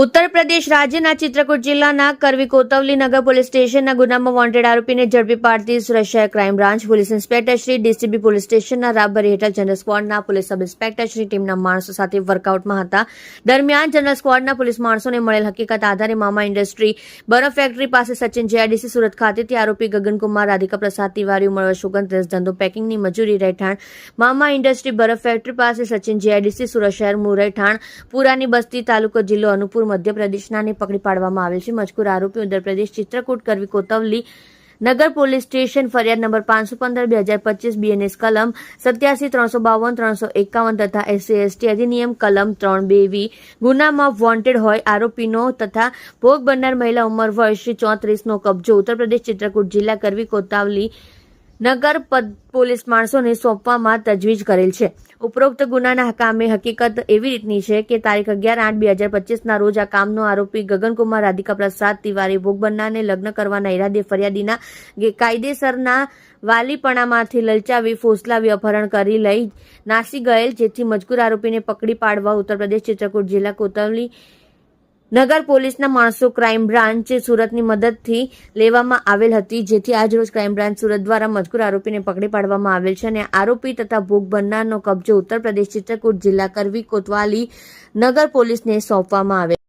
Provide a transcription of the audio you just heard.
ઉત્તર પ્રદેશ રાજ્યના ચિત્રકૂટ જિલ્લાના કરવી કોતવલી નગર પોલીસ સ્ટેશનના ગુનામાં વોન્ટેડ આરોપીને ઝડપી પાડતી સુરક્ષા crime branch police inspector Shri DCB police સ્ટેશનના રાબરી હેઠળ જનરલ સ્કવોડના પોલીસ સબ ઇન્સ્પેક્ટર શ્રી ટીમના માણસો સાથે વર્કઆઉટમાં હતા. દરમિયાન જનરલ સ્કવોડના પોલીસ માણસોને મળેલ હકીકત આધારે મામા ઇન્ડસ્ટ્રી બરફ ફેક્ટરી પાસે સચિન જેઆઈડીસી સુરત ખાતેથી આરોપી ગગનકુમાર રાધિકા પ્રસાદ તિવારી ઉંમર સુગંધ ધંધો પેકિંગની મજૂરી રહેઠાણ, મામા ઇન્ડસ્ટ્રી બરફ ફેક્ટરી પાસે સચિન જેઆઈડીસી સુરત શહેર મૂળ પુરાની બસ્તી તાલુકો જિલ્લો અનુપુર મધ્યપ્રદેશનાને પકડી પાડવામાં આવેલ છે. મજકૂર આરોપી ઉત્તર પ્રદેશ ચિત્રકૂટ કરવી કોતવલી નગર પોલીસ સ્ટેશન ફરિયાદ નંબર પાંચસો પંદર, બે હજાર પચીસ, બીએનએસ કલમ સત્યાસી, ત્રણસો બાવન, ત્રણસો એકાવન તથા એસસી, એસટી અધિનિયમ કલમ ત્રણ બે વી. ગુનામાં વોન્ટેડ હોય આરોપીનો તથા ભોગ બનનાર મહિલા ઉંમર વર્ષ ચોત્રીસનો કબજો. ઉત્તર પ્રદેશ ચિત્રકૂટ જિલ્લા કરવી કોતાવલી નગર પોલીસ માણસોને સોંપવામાં તજવીજ કરેલ છે. ઉપરોક્ત ગુનાના કામે હકીકત એવી રીતની છે કે તારીખ અગિયાર આઠ બે હજાર પચીસના રોજ આ કામનો આરોપી ગગનકુમાર રાધિકા પ્રસાદ તિવારી ભોગ બનનારને લગ્ન કરવાના ઈરાદે ફરિયાદીના કાયદેસરના વાલીપણામાંથી લલચાવી, ફોસલાવી, અપહરણ કરી લઈ નાસી ગયેલ, જેથી મજકૂર આરોપીને પકડી પાડવા ઉત્તર પ્રદેશ ચિત્રકૂટ જિલ્લા કોતવલી નગર પોલીસના માણસો ક્રાઇમ બ્રાન્ચ સુરતની મદદથી લેવામાં આવેલ હતી, જેથી આજરોજ ક્રાઇમ બ્રાન્ચ સુરત દ્વારા મજકૂર આરોપીને પકડી પાડવામાં આવેલ છે અને આરોપી તથા ભોગ બનનારનો કબજો ઉત્તર પ્રદેશ ચિત્રકૂટ જિલ્લા કરવી કોતવાલી નગર પોલીસને સોંપવામાં આવેલ